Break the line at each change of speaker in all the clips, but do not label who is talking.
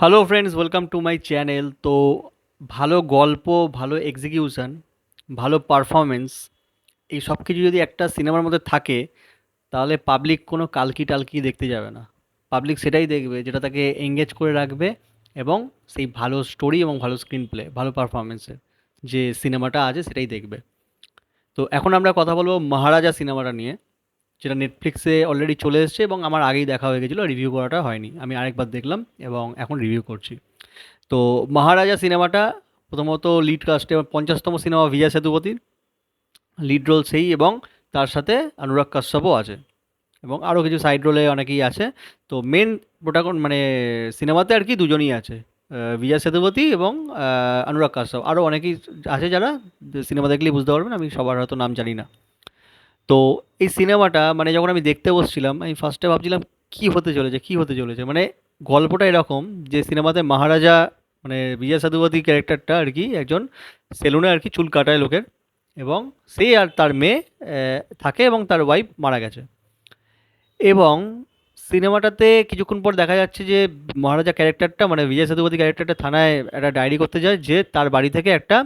Hello friends welcome to my channel তো ভালো গল্প, ভালো এক্সিকিউশন ভালো পারফরমেন্স এই সব কিছু যদি একটা সিনেমার মধ্যে থাকে, তাহলে পাবলিক কোনো কালকি টালকি দেখতে যাবে না। পাবলিক সেটাই দেখবে, যেটা তাকে এঙ্গেজ করে রাখবে এবং সেই ভালো স্টোরি এবং ভালো স্ক্রিন প্লে ভালো পারফরমেন্সের যে সিনেমাটা আছে সেটাই দেখবে। তো এখন আমরা কথা বলব মহারাজা সিনেমাটা নিয়ে। যেটা নেটফ্লিক্সে অলরেডি চলে এসেছে এবং আমার আগেই দেখা হয়ে গেছিল রিভিউ করাটা হয়নি। আমি আরেকবার দেখলাম এবং এখন রিভিউ করছি। তো মহারাজা সিনেমাটা প্রথমত লিড কাস্টে পঞ্চাশতম সিনেমা বিজয় সেতুপতির লিড রোল সেই এবং তার সাথে অনুরাগ কাশ্যপও আছে। এবং আরও কিছু সাইড রোলে অনেকেই আছে। তো মেন প্রোটাগন মানে সিনেমাতে আর কি দুজনই আছে। বিজয় সেতুপতি এবং অনুরাগ কাশ্যপ। আরও অনেকেই আছে যারা সিনেমা দেখলেই বুঝতে পারবেন, আমি সবার হয়তো নাম জানি না। তো এই সিনেমাটা মানে যখন আমি দেখতে বসছিলাম, আমি ফার্স্টে ভাবছিলাম, কী হতে চলেছে, কী হতে চলেছে? মানে গল্পটা এরকম যে সিনেমাতে মহারাজা মানে বিজয় সেতুপতি ক্যারেক্টারটা আর কি, একজন সেলুনে আর কি চুল কাটায় লোকের এবং সে আর তার মেয়ে থাকে এবং তার ওয়াইফ মারা গেছে। এবং সিনেমাটাতে কিছুক্ষণ পর দেখা যাচ্ছে যে মহারাজা ক্যারেক্টারটা মানে বিজয় সেতুপতি ক্যারেক্টারটা থানায় একটা ডায়েরি করতে যায় যে তার বাড়ি থেকে একটা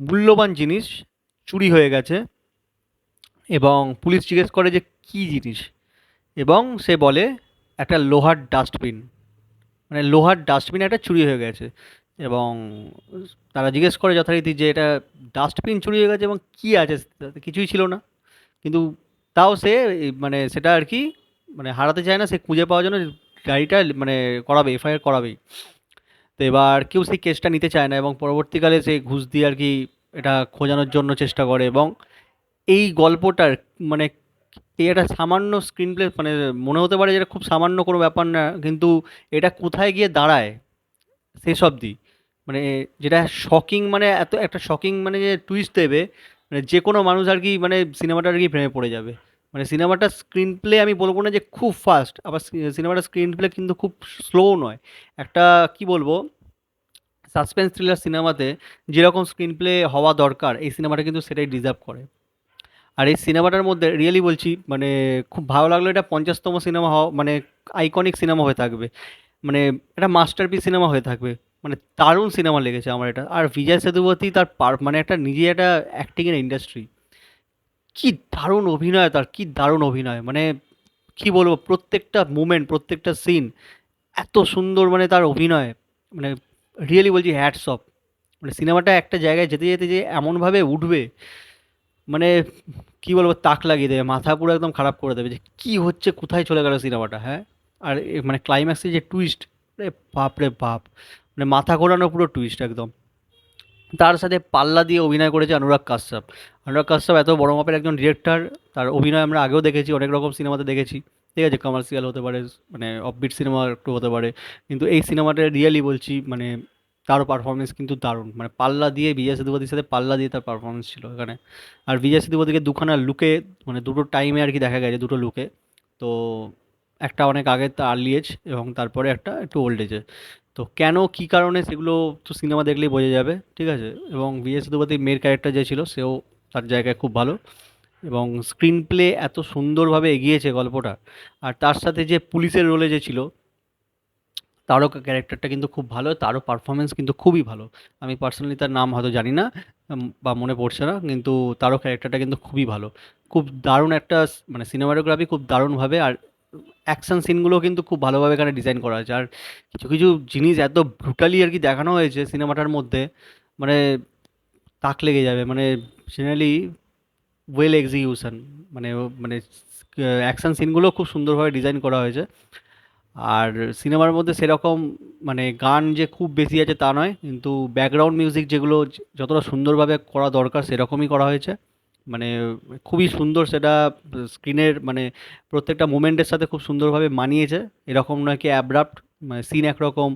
মূল্যবান জিনিস চুরি হয়ে গেছে। এবং পুলিশ জিজ্ঞেস করে যে কী জিনিস? এবং সে বলে, একটা লোহার ডাস্টবিন। মানে লোহার ডাস্টবিন একটা চুরি হয়ে গেছে। এবং তারা জিজ্ঞেস করে যথারীতি যে এটা ডাস্টবিন চুরি হয়ে গেছে এবং কী আছে কিছুই ছিল না। কিন্তু তাও সে মানে সেটা আর কি মানে হারাতে চায় না, সে খুঁজে পাওয়ার জন্য গাড়িটা মানে করাবে, এফআইআর করাবেই। তো এবার কেউ সেই কেসটা নিতে চায় না এবং পরবর্তীকালে সে ঘুষ দিয়ে আর কি এটা খোঁজানোর জন্য চেষ্টা করে এবং এই গল্পটার মানে এই একটা সামান্য স্ক্রিন প্লে মানে মনে হতে পারে যে এটা খুব সামান্য কোনো ব্যাপার না, কিন্তু এটা কোথায় গিয়ে দাঁড়ায় সেসব দিই মানে যেটা শকিং মানে এত, একটা শকিং মানে যে টুইস্ট দেবে মানে যে কোনো মানুষ আর কি মানে সিনেমাটা আর কি প্রেমে পড়ে যাবে। মানে সিনেমাটার স্ক্রিন প্লে আমি বলব না যে খুব ফাস্ট আবার সিনেমাটার স্ক্রিন প্লে কিন্তু খুব স্লো নয়। একটা, কি বলব সাসপেন্স থ্রিলার সিনেমাতে যেরকম স্ক্রিন প্লে হওয়া দরকার, এই সিনেমাটা কিন্তু সেটাই ডিজার্ভ করে। আর এই সিনেমাটার মধ্যে রিয়েলি বলছি মানে খুব ভালো লাগল এটা পঞ্চাশতম সিনেমা হওয়া মানে আইকনিক সিনেমা হয়ে থাকবে। মানে একটা মাস্টারপিস সিনেমা হয়ে থাকবে। মানে দারুণ সিনেমা লেগেছে আমার এটা। আর বিজয় সেতুপতি তার পার মানে একটা নিজে একটা অ্যাক্টিংয়ের ইন্ডাস্ট্রি কি দারুণ অভিনয় তার, কি দারুণ অভিনয়। মানে কি বলব, প্রত্যেকটা মুমেন্ট প্রত্যেকটা সিন এত সুন্দর মানে তার অভিনয়। মানে রিয়েলি বলছি হ্যাটস অফ মানে সিনেমাটা একটা জায়গায় যেতে যেতে যে এমনভাবে উঠবে মানে কি বলব, তাক লাগিয়ে দেবে, মাথা পুরো একদম খারাপ করে দেবে যে কি হচ্ছে, কোথায় চলে গেল সিনেমাটা হ্যাঁ? আর মানে ক্লাইম্যাক্সে যে টুইস্ট রে বাপ রে বাপ মানে মাথা ঘোরানো পুরো টুইস্ট একদম। তার সাথে পাল্লা দিয়ে অভিনয় করেছে অনুরাগ কাশ্যপ। অনুরাগ কাশ্যপ এত বড় মাপের একজন ডিরেক্টর তার অভিনয় আমরা আগেও দেখেছি, অনেক রকম সিনেমাতে দেখেছি। ঠিক আছে কমার্শিয়াল হতে পারে মানে অফবিট সিনেমা একটু হতে পারে, কিন্তু এই সিনেমাটা রিয়েলি বলছি মানে তারও পারফরমেন্স কিন্তু দারুণ। মানে পাল্লা দিয়ে বিজয় সেতুপতির সাথে পাল্লা দিয়ে তার পারফরমেন্স ছিল এখানে। আর বিজয় সেতুপতিকে দুখানা লুকে মানে দুটো টাইমে আর কি দেখা গেছে, দুটো লুকে তো একটা অনেক আগে তার আর্লি এজ এবং তারপরে একটা একটু ওল্ড এজে তো কেন, কী কারণে সেগুলো তো সিনেমা দেখলেই বোঝা যাবে, ঠিক আছে? এবং বিজয় সেতুপতি মেয়ের ক্যারেক্টার যে ছিল, সেও তার জায়গায় খুব ভালো। এবং স্ক্রিন প্লে এত সুন্দরভাবে এগিয়েছে গল্পটা। আর তার সাথে যে পুলিশের রোলে যে ছিল তারও ক্যারেক্টারটা কিন্তু খুব ভালো, তারও পারফরমেন্স কিন্তু খুবই ভালো। আমি পার্সোনালি তার নাম হয়তো জানি না বা মনে পড়ছে না, কিন্তু তারও ক্যারেক্টারটা কিন্তু খুবই ভালো। খুব দারুণ একটা মানে সিনেমাটোগ্রাফি খুব দারুণভাবে আর অ্যাকশন সিনগুলো কিন্তু খুব ভালোভাবে এখানে ডিজাইন করা হয়েছে। আর কিছু কিছু জিনিস এত ব্রুটালি আর কি দেখানো হয়েছে সিনেমাটার মধ্যে মানে তাক লেগে যাবে মানে জেনারেলি ওয়েল এক্সিকিউশন মানে মানে অ্যাকশন সিনগুলো খুব সুন্দরভাবে ডিজাইন করা হয়েছে। আর সিনেমার মধ্যে সেরকম মানে গান যে খুব বেশি আছে তা নয়, কিন্তু ব্যাকগ্রাউন্ড মিউজিক যেগুলো যতটা সুন্দরভাবে করা দরকার সেরকমই করা হয়েছে। মানে খুবই সুন্দর সেটা স্ক্রিনের মানে প্রত্যেকটা মোমেন্টের সাথে খুব সুন্দরভাবে মানিয়েছে। এরকম নয় কি অ্যাব্রাপ্ট মানে সিন একরকম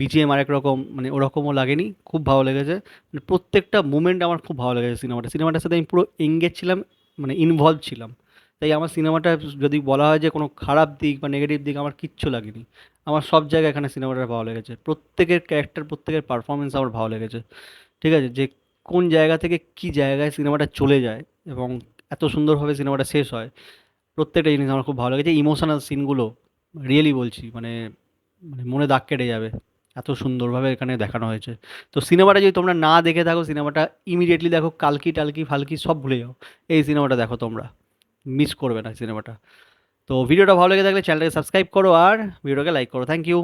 বিজিএম আরেক রকম মানে ওরকমও লাগেনি। খুব ভালো লেগেছে। মানে প্রত্যেকটা মুমেন্ট আমার খুব ভালো লেগেছে সিনেমাটা। সিনেমাটার সাথে আমি পুরো এঙ্গেজ ছিলাম মানে ইনভলভ ছিলাম। তাই আমার সিনেমাটা যদি বলা হয় যে কোনো খারাপ দিক বা নেগেটিভ দিক আমার কিচ্ছু লাগেনি। আমার সব জায়গায় এখানে সিনেমাটা ভালো লেগেছে। প্রত্যেকের ক্যারেক্টার প্রত্যেকের পারফরমেন্স আমার ভালো লেগেছে। ঠিক আছে? যে কোন জায়গা থেকে কী জায়গায় সিনেমাটা চলে যায় এবং এত সুন্দরভাবে সিনেমাটা শেষ হয়, প্রত্যেকটা জিনিস আমার খুব ভালো লেগেছে। ইমোশনাল সিনগুলো রিয়েলি বলছি মানে মানে মনে দাগ কেটে যাবে। এত সুন্দরভাবে এখানে দেখানো হয়েছে। তো সিনেমাটা যদি তোমরা না দেখে থাকো, সিনেমাটা ইমিডিয়েটলি দেখো কালকি টালকি ফালকি সব ভুলে যাও। এই সিনেমাটা দেখো তোমরা। মিস করবে না সিনেমাটা তো ভিডিওটা ভালো লেগে থাকলে চ্যানেলটাকে সাবস্ক্রাইব করো আর ভিডিওটাকে লাইক করো। Thank you